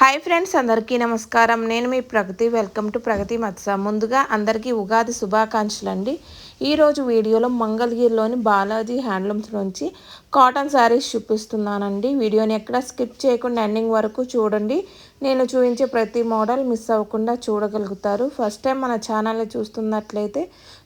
Hi friends అందరికీ నమస్కారం. నేను మీ ప్రగతి. వెల్కమ్ టు ప్రగతి మత్స. ముందుగా అందరికీ ఉగాది శుభాకాంక్షలు అండి ఈరోజు వీడియోలో మంగళగిరిలోని బాలాజీ హ్యాండ్లూమ్స్ నుంచి కాటన్ శారీస్ చూపిస్తున్నానండి. వీడియోని ఎక్కడ స్కిప్ చేయకుండా ఎండింగ్ వరకు చూడండి. నేను చూపించే ప్రతి మోడల్ మిస్ అవ్వకుండా చూడగలుగుతారు. ఫస్ట్ టైం మన ఛానల్ని చూస్తున్నట్లయితే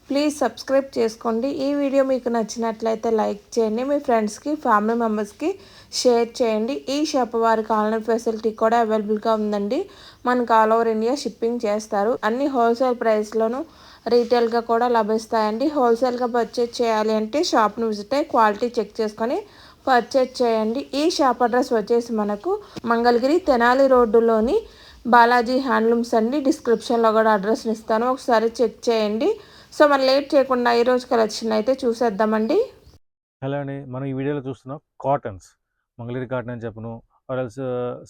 ప్లీజ్ సబ్స్క్రైబ్ చేసుకోండి. ఈ వీడియో మీకు నచ్చినట్లయితే లైక్ చేయండి. మీ ఫ్రెండ్స్కి ఫ్యామిలీ మెంబర్స్కి షేర్ చేయండి. ఈ షాప్ వారి ఆన్లైన్ ఫెసిలిటీ కూడా అవైలబుల్గా ఉందండి. మనకు ఆల్ ఓవర్ ఇండియా షిప్పింగ్ చేస్తారు. అన్ని హోల్సేల్ ప్రైస్లోను రీటైల్గా కూడా లభిస్తాయండి. హోల్సేల్గా పర్చేజ్ చేయాలి అంటే షాప్ను విజిట్ అయ్యి క్వాలిటీ చెక్ చేసుకొని పర్చేజ్ చేయండి. ఈ షాప్ అడ్రస్ వచ్చేసి మనకు మంగళగిరి తెనాలి రోడ్డులోని బాలాజీ హ్యాండ్లూమ్స్ అండి. డిస్క్రిప్షన్లో కూడా అడ్రస్ని ఇస్తాను. ఒకసారి చెక్ చేయండి. సో మనం లేట్ చేయకుండా ఈరోజు కలెక్షన్ అయితే చూసేద్దామండి. హలో అండి. మనం ఈ వీడియోలో చూస్తున్నాం కాటన్స్. మంగళగిరి కాటన్ అని చెప్పను ఆర్ఎల్స్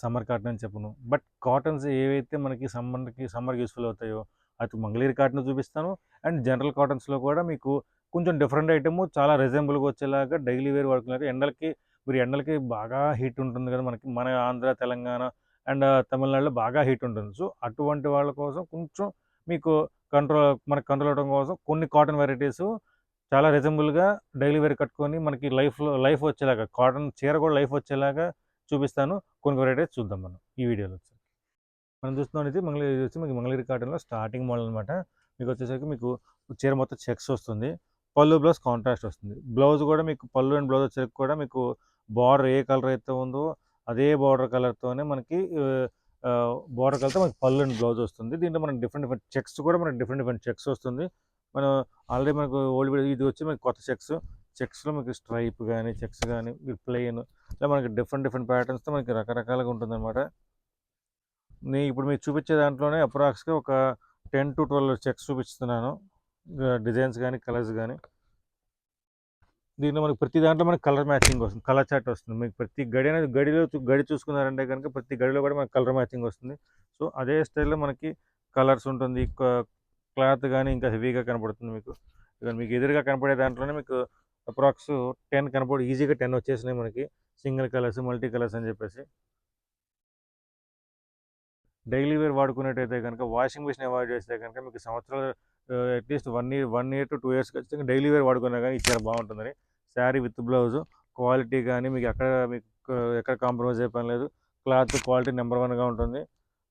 సమ్మర్ కాటన్ అని చెప్పను. బట్ కాటన్స్ ఏవైతే మనకి సమ్మర్కి సమ్మర్కి యూస్ఫుల్ అవుతాయో అది మంగళగిరి కాటన్ చూపిస్తాను. అండ్ జనరల్ కాటన్స్లో కూడా మీకు కొంచెం డిఫరెంట్ ఐటమ్ చాలా రిజంబుల్గా వచ్చేలాగా డైలీ వేర్ వాడుకున్నారు ఎండలకి మీరు ఎండలకి బాగా హీట్ ఉంటుంది కదా మనకి మన ఆంధ్ర తెలంగాణ అండ్ uh, తమిళనాడులో బాగా హీట్ ఉంటుంది. సో అటువంటి వాళ్ళ కోసం కొంచెం మీకు కంట్రోల్ మనకి కంట్రోల్ అవడం కోసం కొన్ని కాటన్ వెరైటీస్ చాలా రిజనబుల్గా డైలీ వేర్ కట్టుకొని మనకి లైఫ్లో లైఫ్ వచ్చేలాగా కాటన్ చీర కూడా లైఫ్ వచ్చేలాగా చూపిస్తాను. కొన్ని వెరైటీస్ చూద్దాం మనం ఈ వీడియోలో వచ్చి మనం చూస్తున్నాం ఇది మంగళగిరి వచ్చి మీకు మంగళగిరి కాటన్లో స్టార్టింగ్ మోడల్ అనమాట మీకు వచ్చేసరికి మీకు చీర మొత్తం చెక్స్ వస్తుంది. పళ్ళు బ్లౌజ్ కాంట్రాస్ట్ వస్తుంది. బ్లౌజ్ కూడా మీకు పళ్ళు అండ్ బ్లౌజ్ వచ్చేసరికి కూడా మీకు బార్డర్ ఏ కలర్ అయితే ఉందో అదే బార్డర్ కలర్తోనే మనకి బార్డర్ కలర్తో మనకి పళ్ళు అండ్ బ్లౌజ్ వస్తుంది. దీంట్లో మనకి డిఫరెంట్ డిఫరెంట్ చెక్స్ కూడా మనకి డిఫరెంట్ డిఫరెంట్ చెక్స్ వస్తుంది. మనం ఆల్రెడీ మనకు ఓల్డ్ ఇది వచ్చి మనకి కొత్త చెక్స్. చెక్స్లో మీకు స్ట్రైప్ కానీ చెక్స్ కానీ ప్లెయిన్ ఇలా మనకి డిఫరెంట్ డిఫరెంట్ ప్యాటర్న్స్తో మనకి రకరకాలుగా ఉంటుందన్నమాట. నేను ఇప్పుడు మీకు చూపించే దాంట్లోనే అప్రాక్స్గా ఒక టెన్ టు ట్వెల్వ్ చెక్స్ చూపిస్తున్నాను. డిజైన్స్ కానీ కలర్స్ కానీ దీంట్లో మనకి ప్రతి దాంట్లో మనకి కలర్ మ్యాచింగ్ వస్తుంది కలర్ చార్ట్ వస్తుంది. మీకు ప్రతి గడి అనేది గడిలో చూ- గడి చూసుకున్నారంటే కనుక ప్రతి గడిలో కూడా మనకి కలర్ మ్యాచింగ్ వస్తుంది. సో అదే స్టైల్లో మనకి కలర్స్ ఉంటుంది. క్లాత్ కానీ ఇంకా హెవీగా కనపడుతుంది మీకు. ఇక మీకు ఎదురుగా కనపడే దాంట్లోనే మీకు అప్రాక్స్ టెన్ కనపడి ఈజీగా టెన్ వచ్చేసినాయి మనకి. సింగిల్ కలర్స్ మల్టీ కలర్స్ అని చెప్పేసి. డైలీ వేర్ వాడుకునేటైతే కనుక వాషింగ్ మిషన్ అవాయిడ్ చేస్తే కనుక మీకు సంవత్సరాలు at least one year one year to two years ఖచ్చితంగా డైలీ వేర్ వాడుకున్నా కానీ ఇచ్చారు బాగుంటుందని. శారీ విత్ బ్లౌజ్ క్వాలిటీ కానీ మీకు ఎక్కడ మీకు ఎక్కడ కాంప్రమైజ్ అయ్యే లేదు. క్లాత్ క్వాలిటీ నెంబర్ వన్గా ఉంటుంది.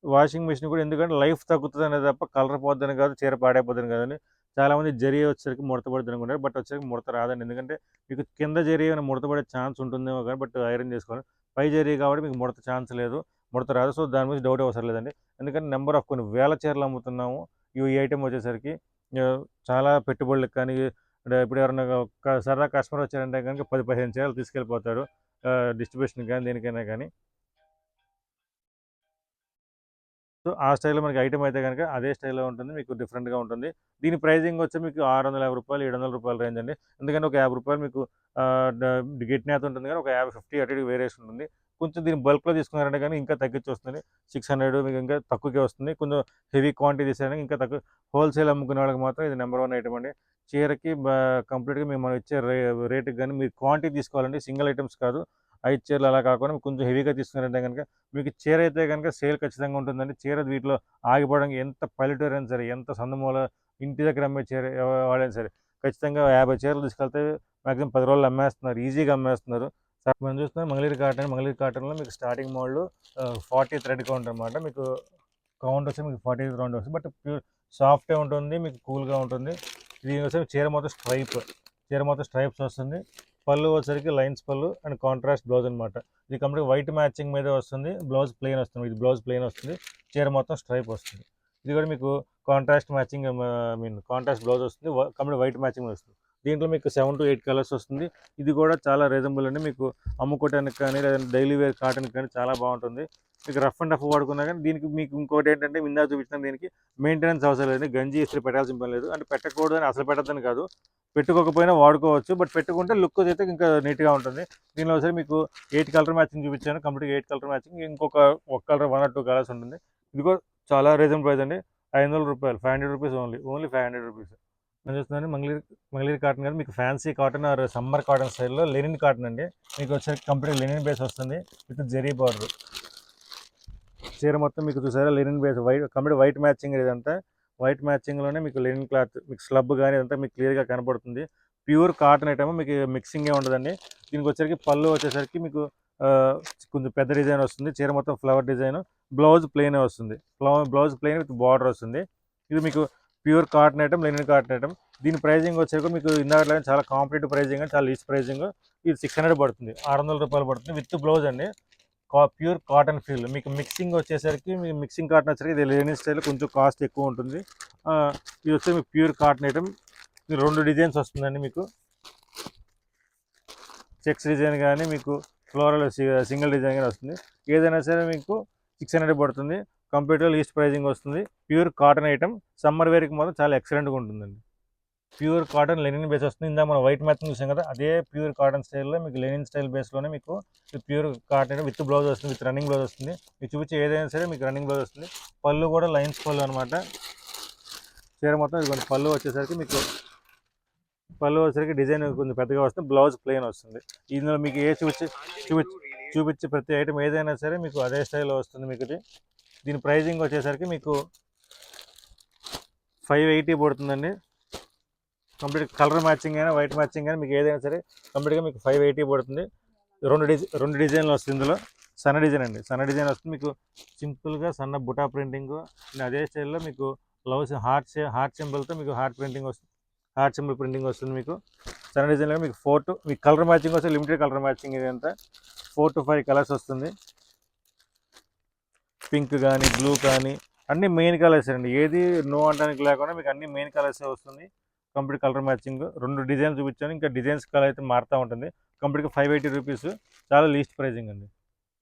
వాషింగ్ మిషన్ కూడా ఎందుకంటే లైఫ్ తగ్గుతుంది అనేది తప్ప కలర్ పోద్దని కాదు చీర పాడైపోద్దని కాదని చాలామంది జరి వచ్చేసరికి ముడత పడుతుంది అనుకుంటారు. బట్ వచ్చేసరికి ముడత రాదని ఎందుకంటే మీకు కింద జరి ఏమైనా ముడతపడే ఛాన్స్ ఉంటుందేమో కానీ బట్ ఐరన్ చేసుకోవాలి. పై జరి కాబట్టి మీకు ముడత ఛాన్స్ లేదు. ముడత రాదు. సో దాని మీద డౌట్ అవసరం లేదండి. ఎందుకంటే నెంబర్ ఆఫ్ కొన్ని వేల చీరలు అమ్ముతున్నాము. ఈ ఐటెం వచ్చేసరికి చాలా పెట్టుబడులకు కానీ అంటే ఇప్పుడు ఎవరైనా సరదా కస్టమర్ వచ్చారంటే కనుక పది పదిహేను చీరలు తీసుకెళ్ళిపోతారు. డిస్ట్రిబ్యూషన్ కానీ దేనికైనా కానీ. సో ఆ స్టైల్లో మనకి ఐటమ్ అయితే కనుక అదే స్టైల్లో ఉంటుంది మీకు డిఫరెంట్గా ఉంటుంది. దీని ప్రైజింగ్ వచ్చి మీకు ఆరు వందల యాభై రూపాయలు ఏడు వందల రూపాయల రేంజ్ అండి. ఎందుకంటే ఒక యాభై రూపాయలు మీకు గిట్ ఉంటుంది కానీ ఒక యాభై ఫిఫ్టీ అటు వేరేస్ వేరియేషన్ ఉంటుంది. కొంచెం దీన్ని బల్క్లో తీసుకున్నారంటే కానీ ఇంకా తగ్గించి వస్తుంది. సిక్స్ హండ్రెడ్ మీకు ఇంకా తక్కువకే వస్తుంది. కొంచెం హెవీ క్వాంటిటీ తీసారంటే ఇంకా తక్కువ హోల్సేల్ అమ్ముకునే వాళ్ళకి మాత్రం ఇది నెంబర్ వన్ ఐటమ్ అండి. చీరకి కంప్లీట్గా మేము మనం ఇచ్చే రే రేటుకి కానీ మీరు క్వాంటిటీ తీసుకోవాలండి సింగిల్ ఐటమ్స్ కాదు. ఐదు చీరలు అలా కాకుండా మీకు కొంచెం హెవీగా తీసుకున్నారంటే కనుక మీకు చీర అయితే కనుక సేల్ ఖచ్చితంగా ఉంటుందండి. చీర వీటిలో ఆగిపోవడానికి ఎంత పల్లెటూరు అయినా సరే ఎంత సందమూల ఇంటి దగ్గర అమ్మే చీర వాళ్ళైనా సరే ఖచ్చితంగా యాభై చీరలు తీసుకెళ్తే మ్యాక్సిమం పది రోజులు అమ్మేస్తున్నారు. ఈజీగా అమ్మేస్తున్నారు. సార్ మనం చూస్తున్నాం మంగళగిరి కాటన్. మంగళగిరి కాటన్లో మీకు starting model forty thread count అనమాట మీకు కౌంట్ వచ్చి మీకు ఫార్టీ రౌండ్ వస్తుంది. బట్ ప్యూర్ సాఫ్ట్గా ఉంటుంది మీకు కూల్గా ఉంటుంది. దీని వచ్చి చీర మొత్తం స్ట్రైప్ చీర మొత్తం స్ట్రైప్స్ వస్తుంది. పళ్ళు వచ్చేసరికి లైన్స్ పళ్ళు అండ్ కాంట్రాస్ట్ బ్లౌజ్ అనమాట ఇది కంప్లీట్ వైట్ మ్యాచింగ్ మీద వస్తుంది బ్లౌజ్ ప్లెయిన్ వస్తుంది ఇది బ్లౌజ్ ప్లెయిన్ వస్తుంది చీర మొత్తం స్ట్రైప్ వస్తుంది. ఇది కూడా మీకు contrast matching I mean contrast blouse వస్తుంది కంప్లీట్ వైట్ మ్యాచింగ్ వస్తుంది. దీంట్లో మీకు సెవెన్ టు ఎయిట్ కలర్స్ వస్తుంది. ఇది కూడా చాలా రీజనబుల్ అండి. మీకు అమ్ముకోవడానికి కానీ లేదంటే డైలీ వేర్ కాటన్కి కానీ చాలా బాగుంటుంది. మీకు రఫ్ అండ్ రఫ్ వాడుకున్నా కానీ దీనికి మీకు ఇంకోటి ఏంటంటే ఇందా చూపించిన దీనికి మెయింటెనెన్స్ అవసరం లేదు. గంజి ఇస్త్రీ పెట్టాల్సిన పని లేదు. అంటే పెట్టకూడదు అని అసలు పెట్టద్దని కాదు. పెట్టుకోకపోయినా వాడుకోవచ్చు. బట్ పెట్టుకుంటే లుక్ అయితే ఇంకా నీట్గా ఉంటుంది. దీనిలో సరే మీకు ఎయిట్ కలర్ మ్యాచింగ్ చూపించాను. కంప్లీట్గా ఎయిట్ కలర్ మ్యాచింగ్ ఇంకొక ఒక colour one or two colours ఉంటుంది. ఇది కూడా చాలా రీజనబుల్ ప్రైస్ అండి. ఐదు రూపాయలు five hundred rupees only only five hundred rupees మనం చూస్తున్నాను మంగళగిరి మంగళగిరి కాటన్ కానీ మీకు fancy cotton or summer cotton స్టైల్లో లెనిన్ కాటన్ అండి. మీకు వచ్చేసరికి కంప్లీట్ లెనిన్ బేస్ వస్తుంది విత్ జెరీ బార్డర్ చీర మొత్తం మీకు చూసారా linen base white complete white matching ఇదంతా. వైట్ మ్యాచింగ్లోనే మీకు లెనిన్ క్లాత్ మీకు స్లబ్ కానీ ఇదంతా మీకు క్లియర్గా కనపడుతుంది. ప్యూర్ కాటన్ ఐటమ్ మీకు మిక్సింగే ఉండదండి. దీనికి వచ్చేసరికి పళ్ళు వచ్చేసరికి మీకు కొంచెం పెద్ద డిజైన్ వస్తుంది. చీర మొత్తం ఫ్లవర్ డిజైన్ బ్లౌజ్ ప్లెయిన్ వస్తుంది. బ్లౌజ్ ప్లెయిన్ విత్ బార్డర్ వస్తుంది. ఇది మీకు pure cotton item linen cotton item. దీని ప్రైజింగ్ వచ్చేసరికి మీకు ఇందాక చాలా కాంపిటేటివ్ ప్రైజింగ్ చాలా లీస్ ప్రైజింగ్. ఇది సిక్స్ హండ్రెడ్ పడుతుంది. ఆరు వందల రూపాయలు పడుతుంది విత్ బ్లౌజ్ అండి. కా ప్యూర్ కాటన్ ఫీల్. మీకు మిక్సింగ్ వచ్చేసరికి మీకు మిక్సింగ్ కాటన్ వచ్చేసరికి ఇది లేని స్టైల్ కొంచెం కాస్ట్ ఎక్కువ ఉంటుంది. ఇది వస్తే మీకు ప్యూర్ కాటన్ ఐటమ్. మీరు రెండు డిజైన్స్ వస్తుందండి మీకు. చెక్స్ డిజైన్ కానీ మీకు ఫ్లోరల్ సింగిల్ డిజైన్ కానీ వస్తుంది. ఏదైనా సరే మీకు సిక్స్ హండ్రెడ్ పడుతుంది. కంప్యూటర్ లీస్ట్ ప్రైజింగ్ వస్తుంది. ప్యూర్ కాటన్ ఐటమ్ సమ్మర్ వేర్కి మాత్రం చాలా ఎక్సలెంట్గా ఉంటుందండి. ప్యూర్ కాటన్ లెనిన్ బేస్ వస్తుంది. ఇందా మనం వైట్ మ్యాచింగ్ చూసాం కదా అదే ప్యూర్ కాటన్ స్టైల్లో మీకు లెనిన్ స్టైల్ బేస్లోనే మీకు ప్యూర్ కాటన్ విత్ బ్లౌజ్ వస్తుంది విత్ రన్నింగ్ బ్లౌజ్ వస్తుంది. మీకు చూపించే ఏదైనా సరే మీకు రన్నింగ్ బ్లౌజ్ వస్తుంది. పళ్ళు కూడా లైన్స్ పళ్ళు అనమాట చీర మొత్తం ఇదిగోండి పళ్ళు వచ్చేసరికి మీకు పళ్ళు వచ్చేసరికి డిజైన్ కొంచెం పెద్దగా వస్తుంది. బ్లౌజ్ ప్లెయిన్ వస్తుంది. ఇందులో మీకు ఏ చూపించి చూపించి చూపించే ప్రతి ఐటమ్ ఏదైనా సరే మీకు అదే స్టైల్లో వస్తుంది మీకు ఇది దీని ప్రైజింగ్ వచ్చేసరికి మీకు ఫైవ్ ఎయిటీ పడుతుందండి. కంప్లీట్ కలర్ మ్యాచింగ్ అయినా వైట్ మ్యాచింగ్ అయినా మీకు ఏదైనా సరే కంప్లీట్గా మీకు ఫైవ్ ఎయిటీ పడుతుంది. రెండు డిజైన్ రెండు డిజైన్లు వస్తుంది ఇందులో. సన్న డిజైన్ అండి. సన్న డిజైన్ వస్తుంది. మీకు సింపుల్గా సన్న బుటా ప్రింటింగ్ అదే స్టైల్లో మీకు లవ్స్ హార్ట్ హార్ట్ సింబల్తో మీకు హార్ట్ ప్రింటింగ్ వస్తుంది హార్ట్ సింబల్ ప్రింటింగ్ వస్తుంది మీకు. సన్న డిజైన్లో మీకు ఫోర్ టు మీకు కలర్ మ్యాచింగ్ వస్తే లిమిటెడ్ కలర్ మ్యాచింగ్ ఇదంతా. ఫోర్ టు ఫైవ్ కలర్స్ వస్తుంది. పింక్ కానీ బ్లూ కానీ అన్ని మెయిన్ కలర్స్ అండి. ఏది నో అనడానికి లేకుండా మీకు అన్ని మెయిన్ కలర్సే వస్తుంది? Complete colour matching. రెండు డిజైన్స్ చూపించాను. ఇంకా డిజైన్స్ కలర్ అయితే మారుతూ ఉంటుంది. కంప్లీట్గా ఫైవ్ ఎయిటీ రూపీస్ చాలా లీస్ట్ ప్రైజింగ్ అండి.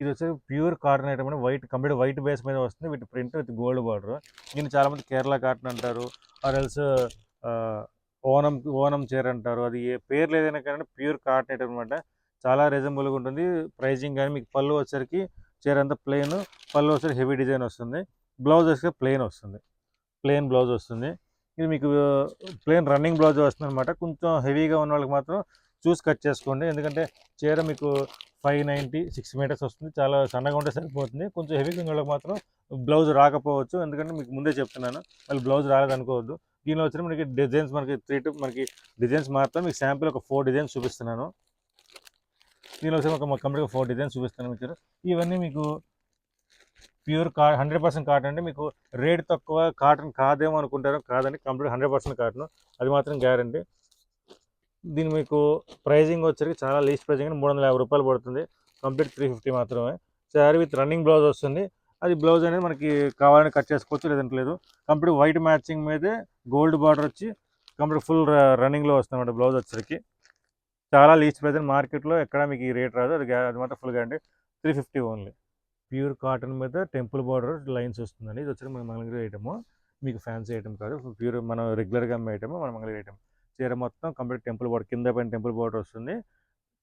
ఇది వచ్చి ప్యూర్ కాటన్ ఐటమ్ అంటే వైట్ కంప్లీట్ వైట్ బేస్ మీద వస్తుంది. వీటి ప్రింట్ విత్ గోల్డ్ బార్డర్. దీన్ని చాలామంది కేరళ కాటన్ అంటారు. ఆర్ ఎల్స్ ఓనం ఓనం చీర అంటారు. అది ఏ పేర్లు ఏదైనా కానీ ప్యూర్ కాటన్ ఐటమ్ అనమాట చాలా రీజనబుల్గా ఉంటుంది. ప్రైజింగ్ కానీ మీకు పళ్ళు వచ్చేసరికి చీర అంతా ప్లెయిన్ పళ్ళు వచ్చేసరికి హెవీ డిజైన్ వస్తుంది. బ్లౌజ్ వచ్చేసరికి ప్లెయిన్ వస్తుంది. ప్లెయిన్ బ్లౌజ్ వస్తుంది. ఇది మీకు ప్లెయిన్ రన్నింగ్ బ్లౌజ్ వస్తుంది అనమాట కొంచెం హెవీగా ఉన్న వాళ్ళకి మాత్రం చూసి కట్ చేసుకోండి. ఎందుకంటే చీర మీకు ఫైవ్ నైంటీ సిక్స్ మీటర్స్ వస్తుంది. చాలా సన్నగా ఉంటే సరిపోతుంది. కొంచెం హెవీగా ఉన్న వాళ్ళకి మాత్రం బ్లౌజ్ రాకపోవచ్చు. ఎందుకంటే మీకు ముందే చెప్తున్నాను. మళ్ళీ బ్లౌజ్ రాలేదనుకోవద్దు. దీనిలో వచ్చిన మనకి డిజైన్స్ మనకి త్రీ టు మనకి డిజైన్స్ మాత్రం మీకు శాంపిల్ ఒక ఫోర్ డిజైన్స్ చూపిస్తున్నాను. దీనిలో వచ్చి ఒక కంప్లీట్గా ఫోర్ డిజైన్స్ చూపిస్తాను మీకు. ఇవన్నీ మీకు ప్యూర్ కా హండ్రెడ్ పర్సెంట్ కాటన్ అంటే మీకు రేట్ తక్కువ కాటన్ కాదేమో అనుకుంటారు కాదండి కంప్లీట్ హండ్రెడ్ పర్సెంట్ కాటన్ అది మాత్రం గ్యారంటీ దీని మీకు ప్రైజింగ్ వచ్చరికి చాలా లీస్ట్ ప్రైజింగ్ మూడు వందల యాభై రూపాయలు పడుతుంది. కంప్లీట్ త్రీ ఫిఫ్టీ మాత్రమే. శారీ విత్ రన్నింగ్ బ్లౌజ్ వస్తుంది. అది బ్లౌజ్ అనేది మనకి కావాలని కట్ చేసుకోవచ్చు లేదంటే లేదు. కంప్లీట్ వైట్ మ్యాచింగ్ మీదే గోల్డ్ బార్డర్ వచ్చి కంప్లీట్ ఫుల్ రన్నింగ్లో వస్తుంది అన్నమాట బ్లౌజ్ వచ్చరికి చాలా లీస్ట్ ప్రైజ్ మార్కెట్లో ఎక్కడ మీకు ఈ రేట్ రాదు. అది అది మాత్రం full guarantee. Three fifty only. Pure cotton మీద టెంపుల్ బార్డర్ లైన్స్ వస్తుందండి. ఇది వచ్చి మన మంగళగిరి ఐటమ్. మీకు ఫ్యాన్సీ ఐటమ్ కాదు. ప్యూర్ మనం రెగ్యులర్గా అమ్మే ఐటమ్ మన మంగళగిరి ఐటమ్ చీర మొత్తం కంప్లీట్ టెంపుల్ బార్డర్ కింద పైన టెంపుల్ బార్డర్ వస్తుంది.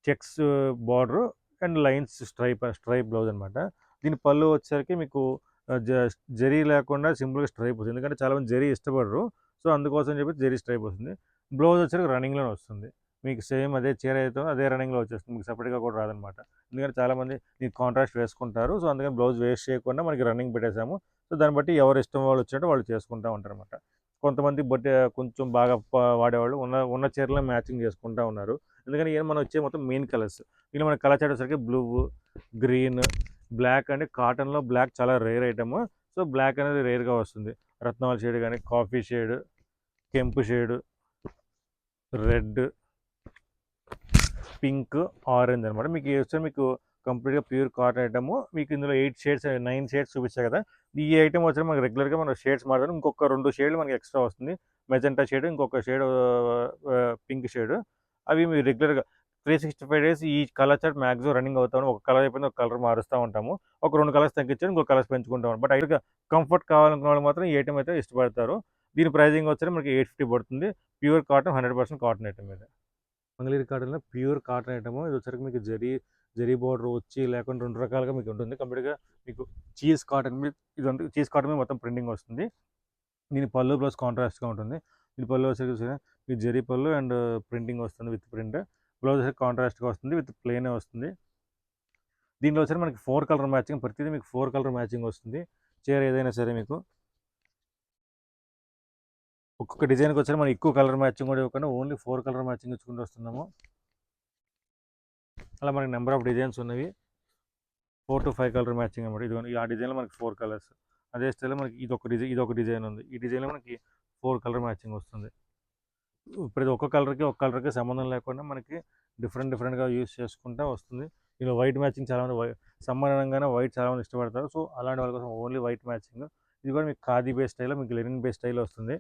Checks border and lines stripe stripe blouse అనమాట దీని పళ్ళు వచ్చేసరికి మీకు జ- జరీ లేకుండా సింపుల్గా స్ట్రైప్ వస్తుంది. ఎందుకంటే చాలామంది జరీ ఇష్టపడరు. సో అందుకోసం చెప్పి జరీ స్ట్రైప్ వస్తుంది. బ్లౌజ్ వచ్చేసరికి రన్నింగ్లోనే వస్తుంది. మీకు సేమ్ అదే చీర అయితే అదే రన్నింగ్లో వచ్చేస్తుంది. మీకు సపరేట్గా కూడా రాదనమాట. ఎందుకంటే చాలామంది మీకు కాంట్రాస్ట్ వేసుకుంటారు. సో అందుకని బ్లౌజ్ వేస్ట్ చేయకుండా మనకి రన్నింగ్ పెట్టేసాము సో దాన్ని బట్టి ఎవరు ఇష్టం వాళ్ళు వచ్చినట్టు వాళ్ళు చేసుకుంటూ ఉంటారు అనమాట కొంతమంది బట్టి కొంచెం బాగా వాడేవాళ్ళు. ఉన్న ఉన్న చీరలో మ్యాచింగ్ చేసుకుంటూ ఉన్నారు. ఎందుకంటే ఏం మనం వచ్చే మొత్తం మెయిన్ కలర్స్ ఇలా మన కలర్ వచ్చేసరికి బ్లూ గ్రీన్ బ్లాక్ అంటే కాటన్లో బ్లాక్ చాలా రేర్ ఐటమ్ సో బ్లాక్ అనేది రేర్గా వస్తుంది. రత్నాల షేడ్ కానీ కాఫీ షేడ్ కెంపు షేడ్ రెడ్ పింక్ ఆరెంజ్ అనమాట మీకు వచ్చి మీకు కంప్లీట్గా ప్యూర్ కాటన్ ఐటమ్ మీకు ఇందులో ఎయిట్ షేడ్స్ నైన్ షేడ్స్ చూపించాయి కదా. ఈ ఐటమ్ వచ్చి మనకి రెగ్యులర్గా మనం షేడ్స్ మారుతాం. ఇంకొక రెండు షేడ్లు మనకి ఎక్స్ట్రా వస్తుంది. మెజెంటా షేడ్ ఇంకొక షేడ్ పింక్ షేడ్. అవి మీరు రెగ్యులర్గా త్రీ సిక్స్టీ ఫైవ్ డేస్ ఈ కలర్ చార్ట్ మ్యాక్సిమం రన్నింగ్ అవుతాము ఒక కలర్ అయిపోయింది ఒక కలర్ మారుస్తూ ఉంటాము. ఒక రెండు కలర్స్ తగ్గించి ఇంకొక కలర్స్ పెంచుకుంటాము బట్ అయితే కంఫర్ట్ కావాలనుకున్న వాళ్ళు మాత్రం ఈ ఐటమ్ అయితే ఇష్టపడతారు. దీని ప్రైజింగ్ వచ్చి మనకి ఎయిట్ ఫిఫ్టీ పడుతుంది. Pure cotton hundred percent cotton item మీద మంగళగిరి కాటన్లో ప్యూర్ కాటన్ ఐటమ్. ఇది వచ్చరికి మీకు జరీ జరీ బార్డర్ వచ్చి లేకుండా రెండు రకాలుగా మీకు ఉంటుంది. కంప్లీట్గా మీకు చీజ్ కాటన్ మీద చీజ్ కాటన్ మీద మొత్తం ప్రింటింగ్ వస్తుంది. దీని పళ్ళు ప్లస్ కాంట్రాస్ట్గా ఉంటుంది. దీని పళ్ళు వచ్చేసరికి మీకు జరీ పళ్ళు అండ్ ప్రింటింగ్ వస్తుంది విత్ ప్రింట్. బ్లౌజ్ వచ్చేసరికి కాంట్రాస్ట్గా వస్తుంది విత్ ప్లెయిన్ వస్తుంది. దీనిలో వచ్చి మనకి ఫోర్ కలర్ మ్యాచింగ్ ప్రతిదీ మీకు ఫోర్ కలర్ మ్యాచింగ్ వస్తుంది. చీర ఏదైనా సరే మీకు. ఒక్కొక్క డిజైన్కి వచ్చి మనం ఎక్కువ కలర్ మ్యాచింగ్ కూడా ఇవ్వకుండా ఓన్లీ ఫోర్ కలర్ మ్యాచింగ్ ఇచ్చుకుంటూ వస్తున్నాము. అలా మనకి నెంబర్ ఆఫ్ డిజైన్స్ ఉన్నవి. Four to five colour matching అనమాట ఇది ఆ డిజైన్లో మనకి ఫోర్ కలర్స్. అదే స్టైల్లో మనకి ఇది ఒక డిజైన్ ఇది ఒక డిజైన్ ఉంది. ఈ డిజైన్లో మనకి ఫోర్ కలర్ మ్యాచింగ్ వస్తుంది. ఇప్పుడు ఒక్క కలర్కి ఒక కలర్కి సంబంధం లేకుండా మనకి డిఫరెంట్ డిఫరెంట్గా యూస్ చేసుకుంటా వస్తుంది. ఇలా వైట్ మ్యాచింగ్ చాలామంది వై సమ్మర్ అనగానే వైట్ చాలామంది ఇష్టపడతారు. సో అలాంటి వాళ్ళ కోసం ఓన్లీ వైట్ మ్యాచింగ్. ఇది కూడా మీకు ఖాదీ బేస్ స్టైల్లో మీకు లెనిన్ బేస్ స్టైల్ వస్తుంది.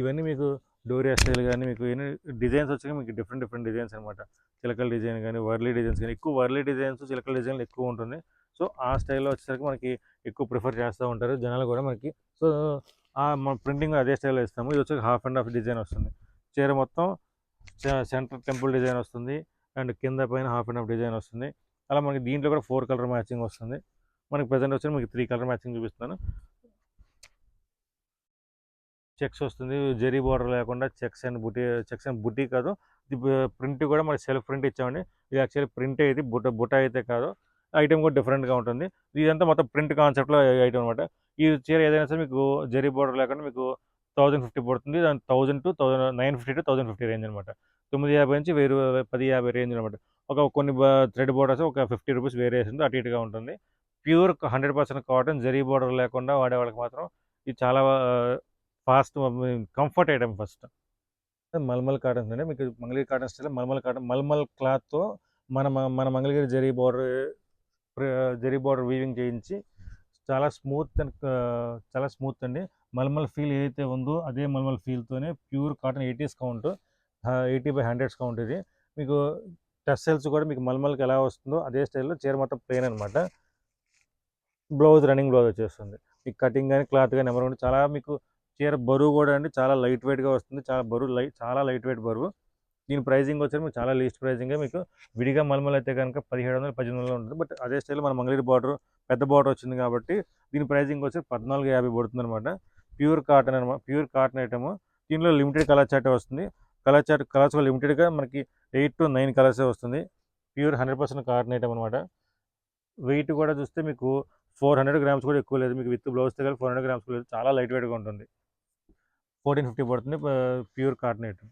ఇవన్నీ మీకు డోరియా స్టైల్ కానీ మీకు ఎన్ని డిజైన్స్ వచ్చాక మీకు డిఫరెంట్ డిఫరెంట్ డిజైన్స్ అనమాట చిలకల డిజైన్ కానీ వర్లీ డిజైన్స్ కానీ ఎక్కువ వర్లీ డిజైన్స్ చిలకల డిజైన్లు ఎక్కువ ఉంటుంది. సో ఆ స్టైల్లో వచ్చేసరికి మనకి ఎక్కువ ప్రిఫర్ చేస్తూ ఉంటారు జనాలు కూడా మనకి. సో ఆ మన ప్రింటింగ్ అదే స్టైల్లో ఇస్తాము. ఇది వచ్చి హాఫ్ అండ్ హాఫ్ డిజైన్ వస్తుంది. చీర మొత్తం సెంటర్ టెంపుల్ డిజైన్ వస్తుంది. అండ్ కింద పైన హాఫ్ అండ్ హాఫ్ డిజైన్ వస్తుంది. అలా మనకి దీంట్లో కూడా ఫోర్ కలర్ మ్యాచింగ్ వస్తుంది. మనకి ప్రజెంట్ వచ్చి మీకు త్రీ కలర్ మ్యాచింగ్ చూపిస్తున్నాను. చెక్స్ వస్తుంది. జరీ బార్డర్ లేకుండా checks and buti checks and buti కాదు. ఇది ప్రింట్ కూడా మనకి సెల్ఫ్ ప్రింట్ ఇచ్చామండి. ఇది యాక్చువల్లీ ప్రింట్ ఇది బుట్ట బుట్ట అయితే కాదు. ఐటెం కూడా డిఫరెంట్గా ఉంటుంది. ఇదంతా మొత్తం ప్రింట్ కాన్సెప్ట్లో ఐటమ్ అనమాట ఈ చీర ఏదైనా సరే మీకు జరీ బోర్డర్ లేకుండా మీకు థౌజండ్ ఫిఫ్టీ పడుతుంది. దాని thousand to thousand nine fifty to thousand fifty range అనమాట తొమ్మిది యాభై నుంచి వెయ్యి పది యాభై రేంజ్ అనమాట ఒక కొన్ని థ్రెడ్ బోర్డర్స్ ఒక ఫిఫ్టీ రూపీస్ వేరియేషన్ అటు ఇటుగా ఉంటుంది. Pure hundred percent cotton zari border లేకుండా వాడే వాళ్ళకి మాత్రం ఇది చాలా fast comfort item first. Malmal cottons అంటే మీకు Mangalagiri cotton style malmal cotton malmal క్లాత్తో మన మన Mangalagiri zari border zari border weaving చేయించి చాలా స్మూత్ అండ్ చాలా స్మూత్ అండి. మల్మల్ ఫీల్ ఏదైతే ఉందో అదే mulmul ఫీల్తోనే pure cotton eighties count eighty by hundreds count ఇది. మీకు టెస్సెల్స్ కూడా మీకు మల్మల్కి ఎలా వస్తుందో అదే స్టైల్లో చీర మొత్తం ప్లెయిన్ అనమాట బ్లౌజ్ రన్నింగ్ బ్లౌజ్ వచ్చేస్తుంది. మీకు కటింగ్ కానీ క్లాత్ కానీ నెంబర్ కూడా చాలా మీకు చీర బరువు కూడా అండి. చాలా లైట్ వెయిట్గా వస్తుంది. చాలా బరువు లైట్ చాలా లైట్ వెయిట్ బరువు. దీని ప్రైజింగ్ వచ్చి మీకు చాలా లీస్ట్ ప్రైజింగే మీకు. విడిగా మల్మల్ అయితే కనుక పదిహేడు వందలు పద్దెనిమిది వందలు ఉంటుంది. బట్ అదే స్టైల్ మన మంగళగిరి బార్డర్ పెద్ద బార్డర్ వచ్చింది కాబట్టి దీని ప్రైజింగ్ వచ్చి పద్నాలుగు యాభై పడుతుంది అనమాట ప్యూర్ కాటన్ అనమాట ప్యూర్ కాటన్ ఐటమ్. దీనిలో లిమిటెడ్ కలర్ చార్ట్ వస్తుంది. కలర్ చార్ట్ కలర్స్ లిమిటెడ్గా మనకి ఎయిట్ టు నైన్ కలర్సే వస్తుంది. Pure hundred percent cotton item అనమాట వెయిట్ కూడా చూస్తే మీకు ఫోర్ హండ్రెడ్ గ్రామ్స్ కూడా ఎక్కువ లేదు. మీకు విత్ బ్లౌజ్ దగ్గర ఫోర్ హండ్రెడ్ గ్రామ్స్ లేదు. చాలా లైట్ వెయిట్గా ఉంటుంది. ఫోర్టీన్ ఫిఫ్టీ పడుతుంది pure cotton item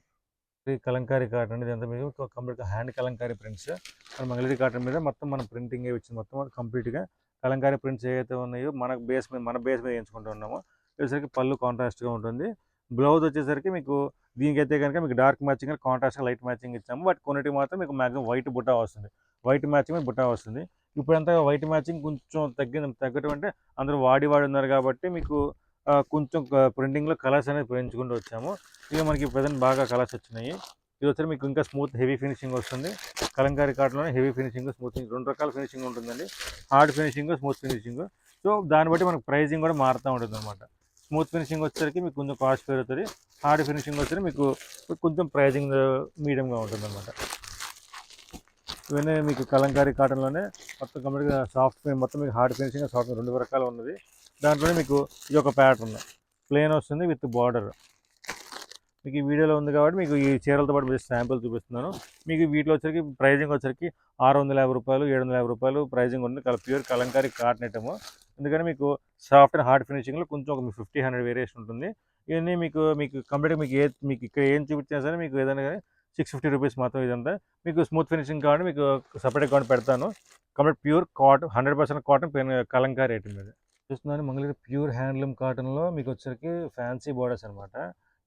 kalamkari cotton ఇదంతా మీకు కంప్లీట్గా హ్యాండ్ కలంకారీ ప్రింట్స్. మన మంగళగిరి కాటన్ మీద మొత్తం మన ప్రింటింగ్ వచ్చింది మొత్తం కంప్లీట్గా. కలంకారీ ప్రింట్స్ ఏవైతే ఉన్నాయో మన బేస్ మీద మన బేస్ మీద వేయించుకుంటూ ఉన్నామో. వచ్చేసరికి పళ్ళు కాంట్రాస్ట్గా ఉంటుంది. బ్లౌజ్ వచ్చేసరికి మీకు దీనికైతే కనుక మీకు dark matching contrast light matching ఇచ్చాము. బట్ కొన్నిటికి మాత్రం మీకు మ్యాక్సిమం వైట్ బుట్టా వస్తుంది. వైట్ మ్యాచింగ్ మీద బుట్టా వస్తుంది. ఇప్పుడంతా వైట్ మ్యాచింగ్ కొంచెం తగ్గిన తగ్గటం అంటే అందరూ వాడి వాడి ఉన్నారు కాబట్టి మీకు కొంచెం ప్రింటింగ్లో కలర్స్ అనేది పెంచుకుంటూ వచ్చాము. ఇక మనకి ప్రజెంట్ బాగా కలర్స్ వచ్చినాయి. ఇది వచ్చి మీకు ఇంకా స్మూత్ హెవీ ఫినిషింగ్ వస్తుంది. కలంకారీ కాటలోనే హెవీ ఫినిషింగ్ స్మూత్ రెండు రకాల ఫినిషింగ్ ఉంటుందండి. Hard finishing smooth finishing so దాన్ని బట్టి మనకు ప్రైజింగ్ కూడా మారుతూ ఉంటుంది అనమాట స్మూత్ ఫినిషింగ్ వచ్చేసరికి మీకు కొంచెం కాస్ట్ పెరుగుతుంది హార్డ్ ఫినిషింగ్ వచ్చేసరికి మీకు కొంచెం ప్రైజింగ్ మీడియంగా ఉంటుంది అనమాట ఇవన్నీ మీకు కలంకారీ కాటన్లోనే మొత్తం కంప్లీట్గా సాఫ్ట్ మొత్తం మీకు హార్డ్ ఫినిషింగ్ సాఫ్ట్ రెండు రకాలు ఉన్నది. దాంట్లోనే మీకు ఇది ఒక ప్యాటర్న్ ప్లేన్ వస్తుంది విత్ బార్డర్ మీకు ఈ వీడియోలో ఉంది కాబట్టి మీకు ఈ చీరలతో పాటు మీరు శాంపుల్ చూపిస్తున్నాను. మీకు వీటిలో వచ్చరికి ప్రైజింగ్ వచ్చరికి ఆరు వందల యాభై రూపాయలు ఏడు వందల యాభై రూపాయలు ప్రైజింగ్ ఉంది. కల ప్యూర్ కలంకారీ కాటన్ ఐటమ్ ఎందుకంటే మీకు సాఫ్ట్ అండ్ హార్డ్ ఫినిషింగ్లో కొంచెం ఒక ఫిఫ్టీ హండ్రెడ్ వేరియేషన్ ఉంటుంది. ఇవన్నీ మీకు మీకు కంప్లీట్గా మీకు ఏ మీకు ఇక్కడ ఏం చూపించినా సరే మీకు ఏదైనా కానీ సిక్స్ ఫిఫ్టీ రూపీస్ మాత్రం ఇదంతా. మీకు స్మూత్ ఫినిషింగ్ కావాలి మీకు సపరేట్ అకౌంట్ పెడతాను. Complete pure cotton hundred percent cotton kalamkari item ఇది. చూస్తున్నాను. మంగళగిరి ప్యూర్ హ్యాండ్లూమ్ కాటన్లో మీకు వచ్చరికి ఫ్యాన్సీ బార్డర్స్ అనమాట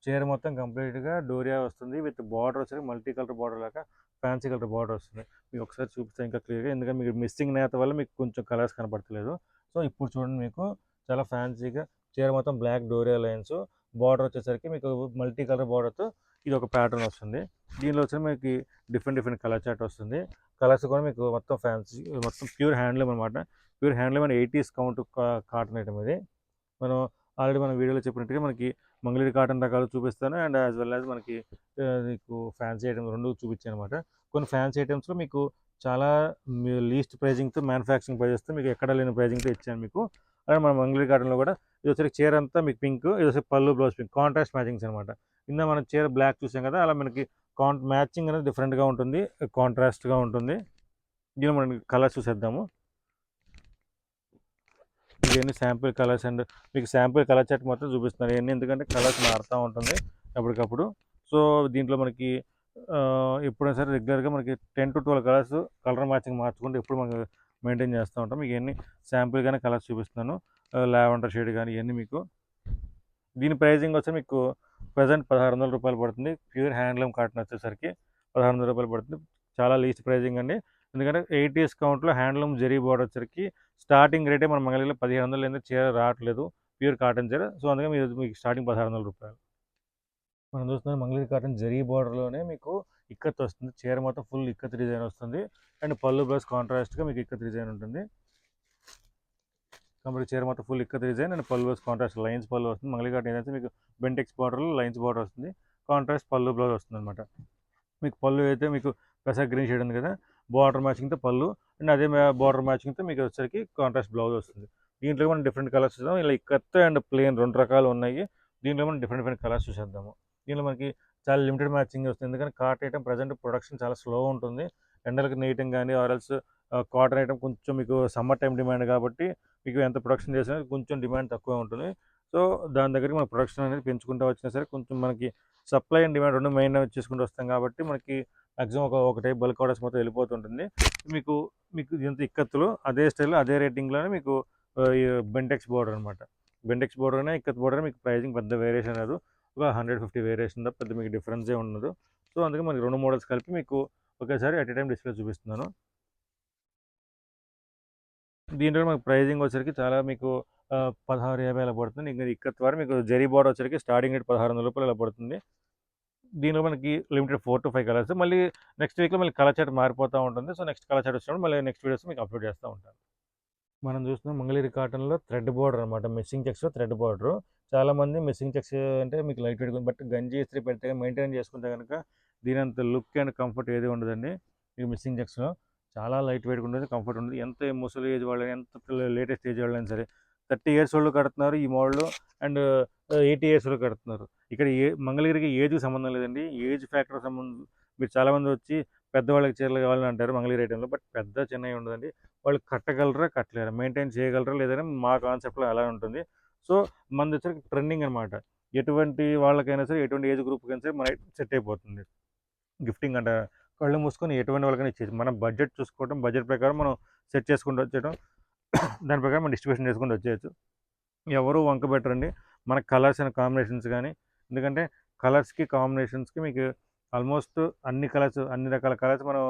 చీర మొత్తం కంప్లీట్గా డోరియా వస్తుంది. విత్ బార్డర్ వచ్చరికి మల్టీ కలర్ బార్డర్ లాగా ఫ్యాన్సీ కలర్ బార్డర్ వస్తుంది. మీకు ఒకసారి చూపిస్తే ఇంకా క్లియర్గా. ఎందుకంటే మీకు మిస్సింగ్ నేత వల్ల మీకు కొంచెం కలర్స్ కనపడలేదు సో ఇప్పుడు చూడండి మీకు చాలా ఫ్యాన్సీగా చీర మొత్తం బ్లాక్ డోరియా లైన్స్. బార్డర్ వచ్చేసరికి మీకు మల్టీ కలర్ బార్డర్తో ఇది ఒక ప్యాటర్న్ వస్తుంది. దీనిలో వచ్చి మీకు డిఫరెంట్ డిఫరెంట్ కలర్ చార్ట్ వస్తుంది. కలర్స్ కూడా మీకు మొత్తం ఫ్యాన్సీ మొత్తం ప్యూర్ హ్యాండ్లూమ్ అనమాట pure handloom and eighties count cotton item ఇది. మనం ఆల్రెడీ మన వీడియోలో చెప్పినట్టుగా మనకి మంగళగిరి కాటన్ రకాలు చూపిస్తాను. అండ్ యాజ్ వెల్ యాజ్ మనకి మీకు ఫ్యాన్సీ ఐటమ్స్ రెండు చూపించాను అనమాట కొన్ని ఫ్యాన్సీ ఐటమ్స్లో మీకు చాలా లీస్ట్ ప్రైజింగ్తో మ్యానుఫ్యాక్చరింగ్ ప్రైజెస్తో మీకు ఎక్కడ లేని ప్రైజింగ్తో ఇచ్చాను మీకు. అలాగే మన మంగళగిరి కాటన్లో కూడా ఇది వచ్చి చీర అంతా మీకు పింక్ ఇది వచ్చి పళ్ళు బ్లౌజ్ పింక్ కాంట్రాస్ట్ మ్యాచింగ్స్ అనమాట ఇందా మనం చీర బ్లాక్ చూసాం కదా అలా మనకి కాంట్ మ్యాచింగ్ అనేది డిఫరెంట్గా ఉంటుంది కాంట్రాస్ట్గా ఉంటుంది. దీనిలో మనం కలర్స్ చూసేద్దాము. ఇవన్నీ శాంపుల్ కలర్స్ అండ్ మీకు శాంపుల్ కలర్ చార్ట్ మాత్రం చూపిస్తున్నారు. ఇవన్నీ ఎందుకంటే కలర్స్ మారుతూ ఉంటుంది ఎప్పటికప్పుడు. సో దీంట్లో మనకి ఎప్పుడైనా సరే రెగ్యులర్గా మనకి ten to twelve colours colour matching మార్చుకుంటూ ఎప్పుడు మనకి మెయింటైన్ చేస్తూ ఉంటాం. మీకు ఇవన్నీ కానీ కలర్స్ చూపిస్తున్నాను. లావెండర్ షేడ్ కానీ ఇవన్నీ మీకు. దీని ప్రైజింగ్ వచ్చి మీకు ప్రజెంట్ పదహారు వందల రూపాయలు పడుతుంది. ప్యూర్ హ్యాండ్లూమ్ కాటన్ వచ్చేసరికి పదహారు వందల రూపాయలు పడుతుంది. చాలా లీస్ట్ ప్రైజింగ్ అండి. ఎందుకంటే ఎయిట్ డిస్కౌంట్లో కౌంట్లో హ్యాండ్లూమ్ జరీ బోర్డర్ వచ్చరికి స్టార్టింగ్ రేటే మన మంగళగిరిలో పదిహేను వందలు ఎందుకు చీర రావట్లేదు. ప్యూర్ కాటన్ చీర. సో అందుకే మీరు మీకు స్టార్టింగ్ పదహారు వందల రూపాయలు. మనం చూస్తున్నాం మంగళగిరి కాటన్ జరీ బోర్డర్లోనే మీకు ఇక్కత్ వస్తుంది. చీర మొత్తం ఫుల్ ఇక్కత్ డిజైన్ వస్తుంది. అండ్ పళ్ళు బ్లస్ కాంట్రాస్ట్గా మీకు ఇక్కత్ డిజైన్ ఉంటుంది. కంప్లీట్ చీర మొత్తం ఫుల్ ఇక్కత్ డిజైన్ అండ్ పళ్ళు ప్లస్ కాంట్రాస్ట్. లైన్స్ పళ్ళు వస్తుంది. మంగళగిరి కాటన్ ఏదైతే మీకు బెంటెక్స్ బార్డర్లో లైన్స్ బార్డర్ వస్తుంది. కాంట్రాస్ట్ పళ్ళు బ్లౌజ్ వస్తుంది అనమాట మీకు పళ్ళు అయితే మీకు పెసర్ గ్రీన్ షేడ్ ఉంది కదా బార్డర్ మ్యాచింగ్తో పళ్ళు అండ్ అదే బార్డర్ మ్యాచింగ్తో మీకు వచ్చేసరికి కాంట్రాస్ట్ బ్లౌజ్ వస్తుంది. దీంట్లో మనం డిఫరెంట్ కలర్స్ చూద్దాం ఇలా ఇక్కత్ అండ్ ప్లేన్ రెండు రకాలు ఉన్నాయి. దీంట్లో మనం డిఫరెంట్ డిఫరెంట్ కలర్స్ చూసేద్దాము. దీనిలో మనకి చాలా లిమిటెడ్ మ్యాచింగ్ వస్తుంది. ఎందుకంటే కాటన్ ఐటమ్ ప్రజెంట్ ప్రొడక్షన్ చాలా స్లో ఉంటుంది. ఎండలకు నేయటం కానీ ఆర్ఎల్స్ కాటన్ ఐటమ్ కొంచెం మీకు సమ్మర్ టైం డిమాండ్ కాబట్టి మీకు ఎంత ప్రొడక్షన్ చేసినా కొంచెం డిమాండ్ తక్కువ ఉంటుంది. సో దాని దగ్గరికి మన ప్రొడక్షన్ అనేది పెంచుకుంటూ వచ్చినా సరే కొంచెం మనకి సప్లై అండ్ డిమాండ్ రెండు మెయిన్ చేసుకుంటూ వస్తాం కాబట్టి మనకి మ్యాక్సిమం ఒక ఒక టైప్ బల్క్ ఆర్డర్స్ మొత్తం వెళ్ళిపోతుంటుంది. మీకు మీకు ఇంత ఇక్కత్తులు అదే స్టైల్లో అదే రేటింగ్లోనే మీకు బెంటెక్స్ బోర్డర్ అనమాట బెంటెక్స్ బోర్డర్నే ఇక్కత్ బోర్డర్ మీకు ప్రైజింగ్ పెద్ద వేరియేషన్ లేదు. ఒక హండ్రెడ్ ఫిఫ్టీ వేరియేషన్ తప్ప పెద్ద మీకు డిఫరెన్సే ఉండదు. సో అందుకే మనకి రెండు మోడల్స్ కలిపి మీకు ఒకేసారి అట్ ఏ టైం డిస్ప్లే చూపిస్తున్నాను. దీంట్లో మనకు ప్రైజింగ్ వచ్చరికి చాలా మీకు పదహారు యాభై అలా పడుతుంది. ఇంకా ఇక్కత్ ద్వారా మీకు జరీ బోర్డర్ వచ్చరికి స్టార్టింగ్ రేట్ పదహారు వందల రూపాయలు ఇలా పడుతుంది. దీనిలో మనకి limited four to five colours మళ్ళీ నెక్స్ట్ వీక్లో మళ్ళీ కలర్ చార్ట్ మారిపోతూ ఉంటుంది. సో నెక్స్ట్ కలర్ చార్ట్ వచ్చినప్పుడు మళ్ళీ నెక్స్ట్ వీడియోస్ మీకు అప్లోడ్ చేస్తూ ఉంటాను. మనం చూస్తున్నాం మంగళగిరి కాటన్లో థ్రెడ్ బార్డర్ అనమాట మిస్సింగ్ చెక్స్లో థ్రెడ్ బార్డర్ చాలా మంది మిస్సింగ్ చెక్స్ అంటే మీకు లైట్ వెయిట్ బట్ గంజి ఇస్త్రీ పెడితే మెయింటైన్ చేసుకుంటే కనుక దీని అంత లుక్ అండ్ కంఫర్ట్ ఏది ఉండదండి. మీకు మిస్సింగ్ చెక్స్లో చాలా లైట్ వెయిట్గా ఉంటుంది కంఫర్ట్ ఉంటుంది ఎంత ముసలి ఏజ్ వాళ్ళైనా ఎంత లేటెస్ట్ ఏజ్ వాళ్ళైనా సరే థర్టీ ఇయర్స్ వాళ్ళు కడుతున్నారు ఈ మోడల్ అండ్ ఎయిటీ ఇయర్స్ వాళ్ళు కడుతున్నారు. ఇక్కడ ఏ మంగళగిరికి ఏజ్కి సంబంధం లేదండి. ఏజ్ ఫ్యాక్టర్ సంబంధం మీరు చాలామంది వచ్చి పెద్దవాళ్ళకి చీరలు కావాలని అంటారు మంగళగిరి ఐటెంలో బట్ పెద్ద చిన్నవి ఉండదండి. వాళ్ళు కట్టగలరా కట్టలేరా మెయింటైన్ చేయగలరా లేదని మా కాన్సెప్ట్లో అలా ఉంటుంది. సో మన దగ్గర ట్రెండింగ్ అనమాట ఎటువంటి వాళ్ళకైనా సరే ఎటువంటి ఏజ్ గ్రూప్కైనా సరే మన సెట్ అయిపోతుంది. గిఫ్టింగ్ అంటే కళ్ళు మూసుకొని ఎటువంటి వాళ్ళకైనా ఇచ్చేసి మనం బడ్జెట్ చూసుకోవడం బడ్జెట్ ప్రకారం మనం సెట్ చేసుకుంటూ వచ్చేయడం దాని ప్రకారం మనం డిస్ట్రిబ్యూషన్ చేసుకుంటూ వచ్చేయచ్చు. ఎవరు వంక పెట్టరండి. మన కలర్స్ అండ్ కాంబినేషన్స్ కానీ ఎందుకంటే కలర్స్కి కాంబినేషన్స్కి మీకు ఆల్మోస్ట్ అన్ని కలర్స్ అన్ని రకాల కలర్స్ మనం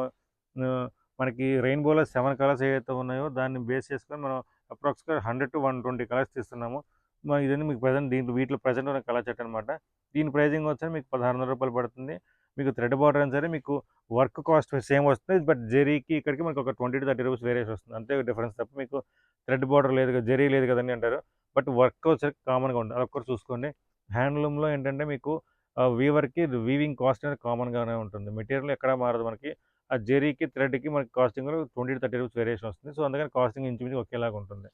మనకి రెయిన్బోలో సెవెన్ కలర్స్ ఏవైతే ఉన్నాయో దాన్ని బేస్ చేసుకొని మనం అప్రాక్స్గా hundred to one twenty colours తీస్తున్నాము. మన ఇదండి మీకు ప్రజెంట్ దీంట్లో వీటిలో ప్రజెంట్ ఉన్న కలర్ సెట్ అనమాట దీని ప్రైజింగ్ వచ్చి మీకు పదహారు వందల రూపాయలు పడుతుంది. మీకు థ్రెడ్ బార్డర్ అయినా సరే మీకు వర్క్ కాస్ట్ సేమ్ వస్తుంది. బట్ జెరీకి ఇక్కడికి మనకు ఒక twenty to thirty rupees variation వస్తుంది. అంతే డిఫరెన్స్ తప్ప మీకు థ్రెడ్ బార్డర్ లేదు కదా జెరీ లేదు కదండి అంటారు. బట్ వర్క్ వచ్చేసరికి కామన్గా ఉంటుంది. అదొక్కటి చూసుకోండి. హ్యాండ్లూమ్లో ఏంటంటే మీకు వీవర్కి వీవింగ్ కాస్ట్ అనేది కామన్గానే ఉంటుంది. మెటీరియల్ ఎక్కడ మారదు మనకి. ఆ జెరీకి థ్రెడ్కి మనకి costing twenty to thirty rupees variation వస్తుంది. సో అందుకని కాస్టింగ్ ఇంచుమించు ఒకేలాగా ఉంటుంది.